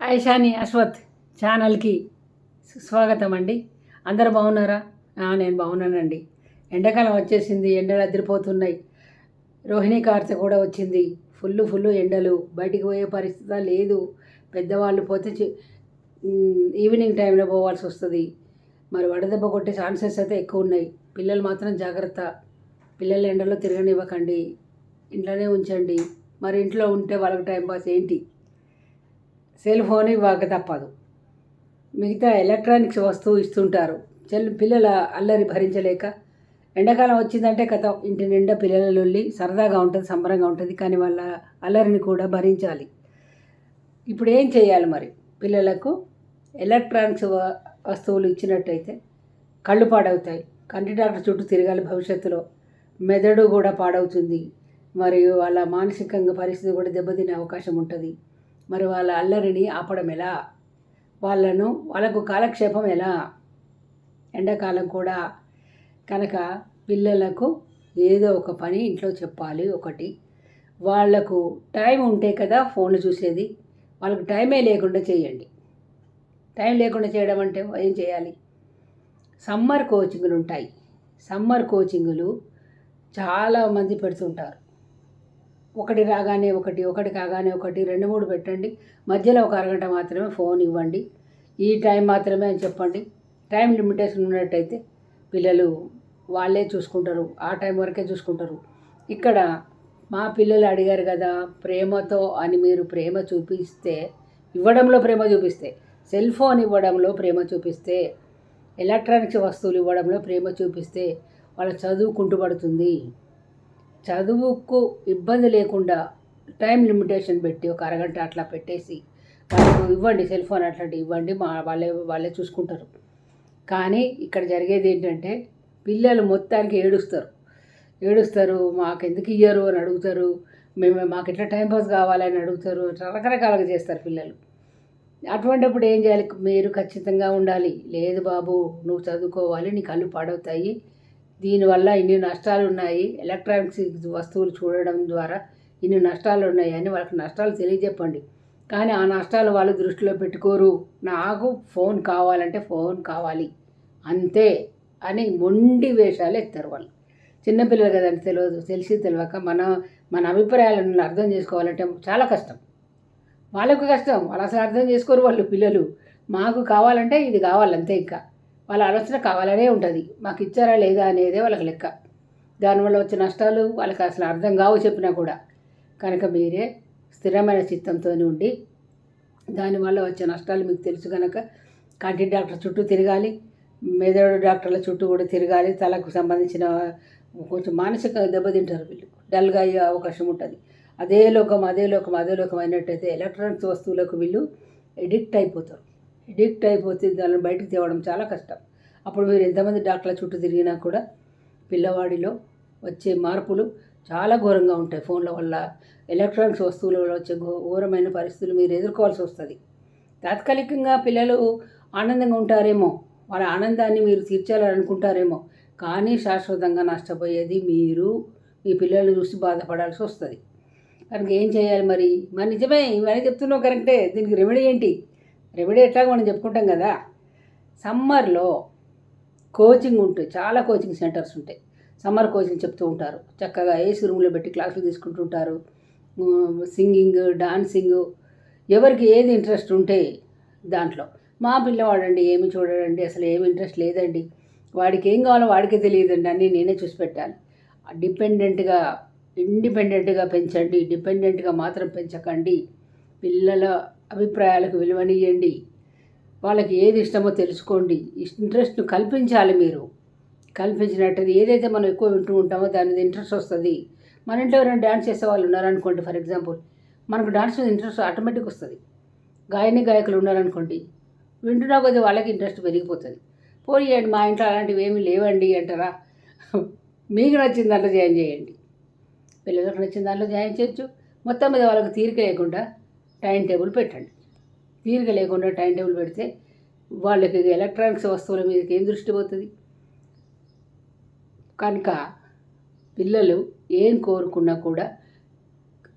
ఐషాని అశ్వత్ ఛానల్కి స్వాగతం అండి అందరు బాగున్నారా? నేను బాగున్నానండి. ఎండాకాలం వచ్చేసింది ఎండలు అదిరిపోతున్నాయి. రోహిణి కార్తె కూడా వచ్చింది. ఫుల్ ఫుల్ ఎండలు. బయటికి పోయే పరిస్థితి లేదు. పెద్దవాళ్ళు పోతే ఈవినింగ్ టైంలో పోవాల్సి వస్తుంది. మరి వడదెబ్బ కొట్టే ఛాన్సెస్ అయితే ఎక్కువ ఉన్నాయి. పిల్లలు మాత్రం జాగ్రత్త. పిల్లలు ఎండలో తిరగనివ్వకండి. ఇంట్లోనే ఉంచండి. మరి ఇంట్లో ఉంటే వాళ్ళకి టైం పాస్ ఏంటి? సెల్ ఫోన్ ఇవ్వక తప్పదు. మిగతా ఎలక్ట్రానిక్స్ వస్తువు ఇస్తుంటారు. చెల్లు పిల్లల అల్లరి భరించలేక ఎండాకాలం వచ్చిందంటే కథ. ఇంటి నిండా పిల్లలొల్లి సరదాగా ఉంటుంది సంబరంగా ఉంటుంది కానీ వాళ్ళ అల్లరిని కూడా భరించాలి. ఇప్పుడు ఏం చేయాలి మరి? పిల్లలకు ఎలక్ట్రానిక్స్ వస్తువులు ఇచ్చినట్టయితే కళ్ళు పాడవుతాయి. కంటి డాక్టర్ చుట్టూ తిరగాలి భవిష్యత్తులో. మెదడు కూడా పాడవుతుంది. మరియు వాళ్ళ మానసికంగా పరిస్థితి కూడా దెబ్బతినే అవకాశం ఉంటుంది. మరి వాళ్ళ అల్లరిని ఆపడం ఎలా? వాళ్ళను వాళ్ళకు కాలక్షేపం ఎలా? ఎండాకాలం కూడా కనుక పిల్లలకు ఏదో ఒక పని ఇంట్లో చెప్పాలి ఒకటి. వాళ్ళకు టైం ఉంటే కదా ఫోన్లు చూసేది. వాళ్ళకు టైమే లేకుండా చేయండి. టైం లేకుండా చేయడం అంటే ఏం చేయాలి? సమ్మర్ కోచింగ్లు ఉంటాయి. సమ్మర్ కోచింగులు చాలామంది పెడుతుంటారు. ఒకటి రాగానే ఒకటి ఒకటి కాగానే ఒకటి రెండు మూడు పెట్టండి. మధ్యలో ఒక అరగంట మాత్రమే ఫోన్ ఇవ్వండి. ఈ టైం మాత్రమే అని చెప్పండి. టైం లిమిటేషన్ ఉన్నట్టయితే పిల్లలు వాళ్ళే చూసుకుంటారు. ఆ టైం వరకే చూసుకుంటారు. ఇక్కడ మా పిల్లలు అడిగారు కదా ప్రేమతో అని మీరు ప్రేమ చూపిస్తే ఇవ్వడంలో ప్రేమ చూపిస్తే సెల్ ఫోన్ ఇవ్వడంలో ప్రేమ చూపిస్తే ఎలక్ట్రానిక్స్ వస్తువులు ఇవ్వడంలో ప్రేమ చూపిస్తే వాళ్ళ చదువు కుంటుపడుతుంది. చదువుకు ఇబ్బంది లేకుండా టైం లిమిటేషన్ పెట్టి ఒక అరగంట అట్లా పెట్టేసి వాళ్ళకు ఇవ్వండి సెల్ ఫోన్ అట్లాంటివి ఇవ్వండి మా వాళ్ళే వాళ్ళే చూసుకుంటారు. కానీ ఇక్కడ జరిగేది ఏంటంటే పిల్లలు మొత్తానికి ఏడుస్తారు. ఏడుస్తారు మాకు ఎందుకు ఇయ్యరు? అని అడుగుతారు. మేము మాకు ఎట్లా టైం పాస్ కావాలని అడుగుతారు. రకరకాలుగా చేస్తారు పిల్లలు. అటువంటిప్పుడు ఏం చేయాలి? మీరు ఖచ్చితంగా ఉండాలి. లేదు బాబు నువ్వు చదువుకోవాలి నీ కళ్ళు పాడవుతాయి. దీనివల్ల ఇన్ని నష్టాలు ఉన్నాయి ఎలక్ట్రానిక్స్ వస్తువులు చూడడం ద్వారా ఇన్ని నష్టాలు ఉన్నాయి అని వాళ్ళకి నష్టాలు తెలియజెప్పండి. కానీ ఆ నష్టాలు వాళ్ళు దృష్టిలో పెట్టుకోరు. నాకు ఫోన్ కావాలంటే ఫోన్ కావాలి. అంతే అని మొండి వేషాలు ఎత్తారు వాళ్ళు. చిన్నపిల్లలు కదండి తెలియదు తెలిసి తెలియక మన మన అభిప్రాయాలను అర్థం చేసుకోవాలంటే చాలా కష్టం. వాళ్ళకు కష్టం. వాళ్ళు అసలు అర్థం చేసుకోరు వాళ్ళు పిల్లలు. మాకు కావాలంటే ఇది కావాలి అంతే ఇంకా. వాళ్ళ ఆలోచన కావాలనే ఉంటుంది. మాకు ఇచ్చారా లేదా అనేదే వాళ్ళకి లెక్క. దానివల్ల వచ్చే నష్టాలు వాళ్ళకి అసలు అర్థం కావు చెప్పినా కూడా. కనుక మీరే స్థిరమైన చిత్తంతో ఉండి దానివల్ల వచ్చే నష్టాలు మీకు తెలుసు కనుక కంటి డాక్టర్ చుట్టూ తిరగాలి. మెదడు డాక్టర్ల చుట్టూ కూడా తిరగాలి. తలకు సంబంధించిన కొంచెం మానసిక దెబ్బతింటారు వీళ్ళు. డల్గా అయ్యే అవకాశం ఉంటుంది. అదే లోకం అదే లోకం అదే లోకం అయినట్టయితే ఎలక్ట్రానిక్స్ వస్తువులకు వీళ్ళు ఎడిక్ట్ అయిపోతారు. ఎడిక్ట్ అయిపోతే దాన్ని బయటకు తేవడం చాలా కష్టం. అప్పుడు మీరు ఎంతమంది డాక్టర్ల చుట్టూ తిరిగినా కూడా పిల్లవాడిలో వచ్చే మార్పులు చాలా ఘోరంగా ఉంటాయి. ఫోన్ల వల్ల ఎలక్ట్రానిక్స్ వస్తువుల వల్ల వచ్చే ఘోరమైన పరిస్థితులు మీరు ఎదుర్కోవాల్సి వస్తుంది. తాత్కాలికంగా పిల్లలు ఆనందంగా ఉంటారేమో వాళ్ళ ఆనందాన్ని మీరు తీర్చాలని అనుకుంటారేమో కానీ శాశ్వతంగా నష్టపోయేది మీరు మీ పిల్లల్ని చూసి బాధపడాల్సి వస్తుంది. కనుక ఏం చేయాలి మరి? మరి నిజమే ఇవన్నీ చెప్తున్నావు కరెక్టే. దీనికి రెమెడీ ఏంటి? రెమెడీ ఎట్లాగో మనం చెప్పుకుంటాం కదా సమ్మర్లో కోచింగ్ ఉంటాయి చాలా కోచింగ్ సెంటర్స్ ఉంటాయి. సమ్మర్ కోచింగ్ చెప్తూ ఉంటారు. చక్కగా ఏసీ రూమ్లో పెట్టి క్లాసులు తీసుకుంటుంటారు ఉంటారు. సింగింగ్ డాన్సింగ్ ఎవరికి ఏది ఇంట్రెస్ట్ ఉంటే దాంట్లో. మా పిల్లవాడండి ఏమి చూడడండి అసలు ఏమి ఇంట్రెస్ట్ లేదండి. వాడికి ఏం కావాలో వాడికే తెలియదండి అన్నీ నేనే చూసి పెట్టాలి. డిపెండెంట్గా ఇండిపెండెంట్గా పెంచండి డిపెండెంట్గా మాత్రం పెంచకండి. పిల్లల అభిప్రాయాలకు విలువనియండి వాళ్ళకి ఏది ఇష్టమో తెలుసుకోండి. ఇంట్రెస్ట్ను కల్పించాలి మీరు. కల్పించినట్టు ఏదైతే మనం ఎక్కువ వింటూ ఉంటామో దాని మీద ఇంట్రెస్ట్ వస్తుంది. మన ఇంట్లో ఎవరైనా డ్యాన్స్ చేసే వాళ్ళు ఉన్నారనుకోండి ఫర్ ఎగ్జాంపుల్ మనకు డాన్స్ మీద ఇంట్రెస్ట్ ఆటోమేటిక్ వస్తుంది. గాయని గాయకులు ఉన్నారనుకోండి వింటున్నా కొద్దీ వాళ్ళకి ఇంట్రెస్ట్ పెరిగిపోతుంది. పోనీయండి మా ఇంట్లో అలాంటివి ఏమీ లేవండి అంటారా? మీకు నచ్చిన దాంట్లో జాయిన్ చేయండి. పిల్లలకు నచ్చిన దాంట్లో జాయిన్ చేయొచ్చు. మొత్తం మీద వాళ్ళకి తీరిక లేకుండా టైం టేబుల్ పెట్టండి. తీరిక లేకుండా టైం టేబుల్ పెడితే వాళ్ళకి ఎలక్ట్రానిక్స్ వస్తువుల మీదకి ఏం దృష్టి పోతుంది? కనుక పిల్లలు ఏం కోరుకున్నా కూడా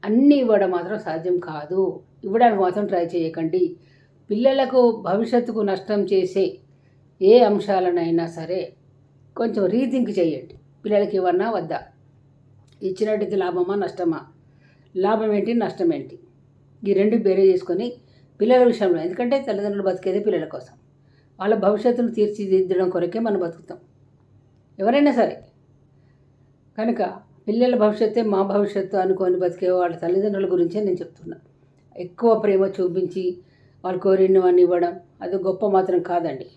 అన్నీ ఇవ్వడం మాత్రం సాధ్యం కాదు. ఇవ్వడానికి మాత్రం ట్రై చేయకండి. పిల్లలకు భవిష్యత్తుకు నష్టం చేసే ఏ అంశాలనైనా సరే కొంచెం రీథింక్ చేయండి. పిల్లలకి ఇవ్వన్నా వద్దా? ఇచ్చినట్టయితే లాభమా నష్టమా? లాభం ఏంటి? నష్టం ఏంటి? ఈ రెండు బేరే చేసుకొని పిల్లల విషయంలో ఎందుకంటే తల్లిదండ్రులు బతికేదే పిల్లల కోసం. వాళ్ళ భవిష్యత్తును తీర్చిదిద్దడం కొరకే మనం బతుకుతాం. ఎవరైనా సరే. కనుక పిల్లల భవిష్యత్తే మా భవిష్యత్తు అనుకొని బతికే వాళ్ళ తల్లిదండ్రుల గురించే నేను చెప్తున్నా. ఎక్కువ ప్రేమ చూపించి వాళ్ళు కోరినవన్నీ ఇవ్వడం అది గొప్ప మాత్రం కాదండి.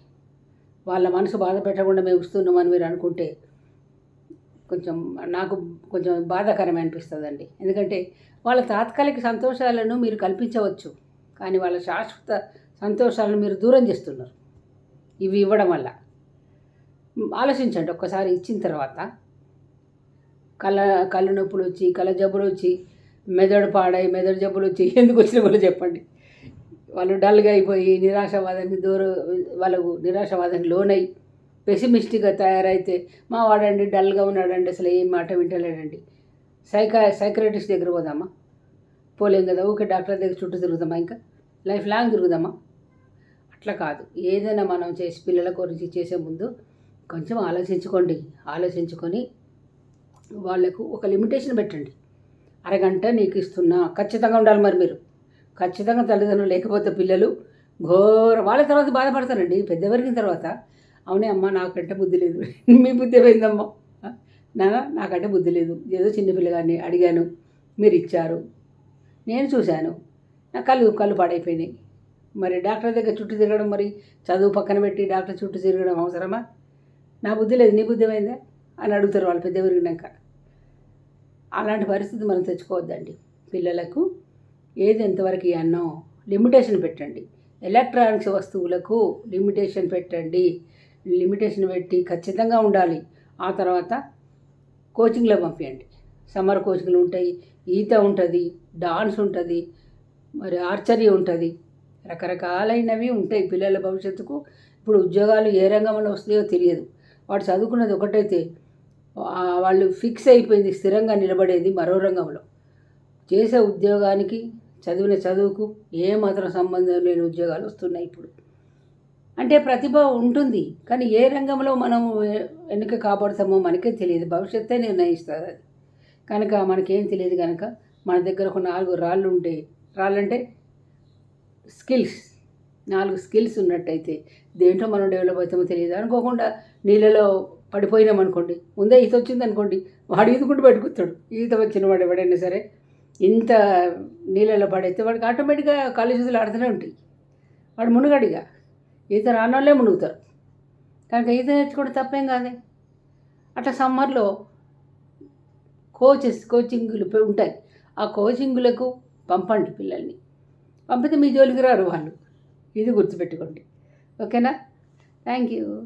వాళ్ళ మనసు బాధ పెట్టకుండా మేము ఇస్తున్నామని మీరు అనుకుంటే కొంచెం నాకు కొంచెం బాధాకరమే అనిపిస్తుందండి. ఎందుకంటే వాళ్ళ తాత్కాలిక సంతోషాలను మీరు కల్పించవచ్చు. కానీ వాళ్ళ శాశ్వత సంతోషాలను మీరు దూరం చేస్తున్నారు. ఇవి ఇవ్వడం వల్ల. ఆలోచించండి ఒక్కసారి ఇచ్చిన తర్వాత. కళ్ళ కళ్ళు నొప్పులు వచ్చి కళ్ళ జబ్బులు వచ్చి మెదడు పాడై మెదడు జబ్బులు వచ్చి ఎందుకు వచ్చిన వాళ్ళు చెప్పండి. వాళ్ళు డల్గా అయిపోయి నిరాశవాదానికి దూరం వాళ్ళకు నిరాశవాదానికి లోనై పెసిమిస్టిక్గా తయారైతే మా వాడండి డల్గా ఉన్నాడండి అసలు ఏం మాట వింటలేడండి. సైకా సైక్రటిస్ట్ దగ్గర పోదామా? పోలేం కదా ఓకే డాక్టర్ దగ్గర చుట్టూ తిరుగుదామా ఇంకా? లైఫ్ లాంగ్ తిరుగుదామా? అట్లా కాదు. ఏదైనా మనం చేసి పిల్లల గురించి చేసే ముందు కొంచెం ఆలోచించుకోండి. ఆలోచించుకొని వాళ్ళకు ఒక లిమిటేషన్ పెట్టండి. అరగంట నీకు ఇస్తున్నా ఖచ్చితంగా ఉండాలి మరి మీరు. ఖచ్చితంగా తల్లిదండ్రులు లేకపోతే పిల్లలు ఘోర. వాళ్ళ తర్వాత బాధపడతారండి. పెద్ద తర్వాత అవునే అమ్మ నాకంటే బుద్ధి లేదు. మీ బుద్ధి ఏమైందమ్మా? నాన్న నాకంటే బుద్ధి లేదు. ఏదో చిన్నపిల్లగాన్ని అడిగాను. మీరు ఇచ్చారు. నేను చూశాను. నా కళ్ళు కళ్ళు పాడైపోయినాయి. మరి డాక్టర్ దగ్గర చుట్టూ తిరగడం మరి? చదువు పక్కన పెట్టి డాక్టర్ చుట్టూ తిరగడం అవసరమా? నా బుద్ధి లేదు. నీ బుద్ధి ఏమైందా? అని అడుగుతారు వాళ్ళు పెద్ద పెరిగినాక. అలాంటి పరిస్థితి మనం తెచ్చుకోవద్దండి. పిల్లలకు ఏది ఎంతవరకు అన్నో లిమిటేషన్ పెట్టండి. ఎలక్ట్రానిక్స్ వస్తువులకు లిమిటేషన్ పెట్టండి. లిమిటేషన్ పెట్టి ఖచ్చితంగా ఉండాలి. ఆ తర్వాత కోచింగ్లో పంపించండి సమ్మర్ కోచింగ్లు ఉంటాయి ఈత ఉంటుంది డాన్స్ ఉంటుంది మరి ఆర్చరీ ఉంటుంది. రకరకాలైనవి ఉంటాయి పిల్లల భవిష్యత్తుకు. ఇప్పుడు ఉద్యోగాలు ఏ రంగంలో వస్తాయో తెలియదు. వాడు చదువుకున్నది ఒకటైతే వాళ్ళు ఫిక్స్ అయిపోయింది స్థిరంగా నిలబడేది మరో రంగంలో. చేసే ఉద్యోగానికి చదివిన చదువుకు ఏమాత్రం సంబంధం లేని ఉద్యోగాలు వస్తున్నాయి ఇప్పుడు. అంటే ప్రతిభ ఉంటుంది కానీ ఏ రంగంలో మనం వెనుక కాపాడుతామో మనకే తెలియదు. భవిష్యత్తే నిర్ణయిస్తుంది అది. కనుక మనకేం తెలియదు కనుక మన దగ్గర ఒక నాలుగు రాళ్ళు ఉంటే రాళ్ళంటే స్కిల్స్ నాలుగు స్కిల్స్ ఉన్నట్టయితే దేంట్లో మనం డెవలప్ అవుతామో తెలియదు. అనుకోకుండా నీళ్ళలో పడిపోయినాం అనుకోండి ముందే ఈత వచ్చింది అనుకోండి వాడు ఈదుకుంటూ పెట్టుకుతాడు ఈత వచ్చిన వాడు ఎవడైనా సరే ఇంత నీళ్ళలో పడైతే వాడికి ఆటోమేటిక్గా కాళ్ళు చేతులు ఆడుతూనే ఉంటాయి. వాడు మునుగడిగా. ఈత రానోళ్ళే మునుగుతారు. కనుక ఈత నేర్చుకోవడం తప్పేం కాదు? అట్లా సమ్మర్లో కోచెస్ కోచింగ్లు ఉంటాయి. ఆ కోచింగ్లకు పంపండి పిల్లల్ని. పంపితే మీ జోలికి రారు వాళ్ళు. ఇది గుర్తుపెట్టుకోండి. ఓకేనా? Thank you